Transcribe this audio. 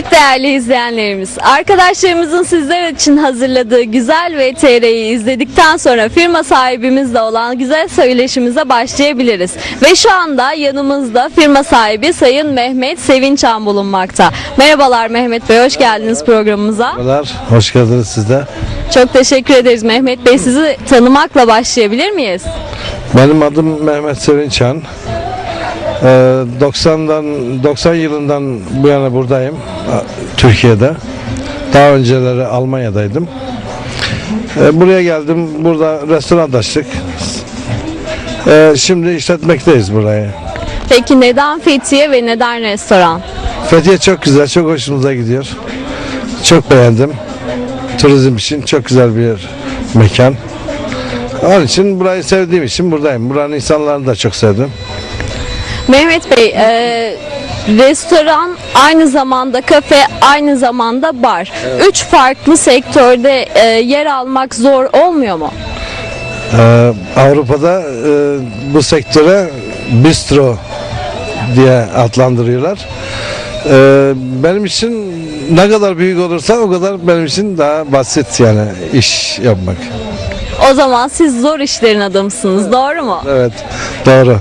Evet değerli izleyenlerimiz, arkadaşlarımızın sizler için hazırladığı güzel VTR'yi izledikten sonra firma sahibimizle olan güzel söyleşimize başlayabiliriz. Ve şu anda yanımızda firma sahibi Sayın Mehmet Sevinçan bulunmakta. Merhabalar Mehmet Bey, hoş geldiniz programımıza. Merhabalar, hoş geldiniz siz de. Çok teşekkür ederiz Mehmet Bey. Sizi tanımakla başlayabilir miyiz? Benim adım Mehmet Sevinçhan. Ee, 90'dan 90 yılından bu yana buradayım Türkiye'de. Daha önceleri Almanya'daydım. Ee, buraya geldim. Burada restoran açtık. Ee, şimdi işletmekteyiz burayı. Peki neden Fethiye ve neden restoran? Fethiye çok güzel, çok hoşumuza gidiyor. Çok beğendim. Turizm için çok güzel bir mekan. Onun için burayı sevdiğim için buradayım. Buranın insanlarını da çok sevdim. Mehmet Bey, e, restoran aynı zamanda kafe, aynı zamanda bar. Üç farklı sektörde e, yer almak zor olmuyor mu? Ee, Avrupa'da e, bu sektöre bistro diye adlandırıyorlar. Ee, benim için ne kadar büyük olursa o kadar benim için daha basit yani iş yapmak. O zaman siz zor işlerin adamısınız, doğru mu? Evet, doğru.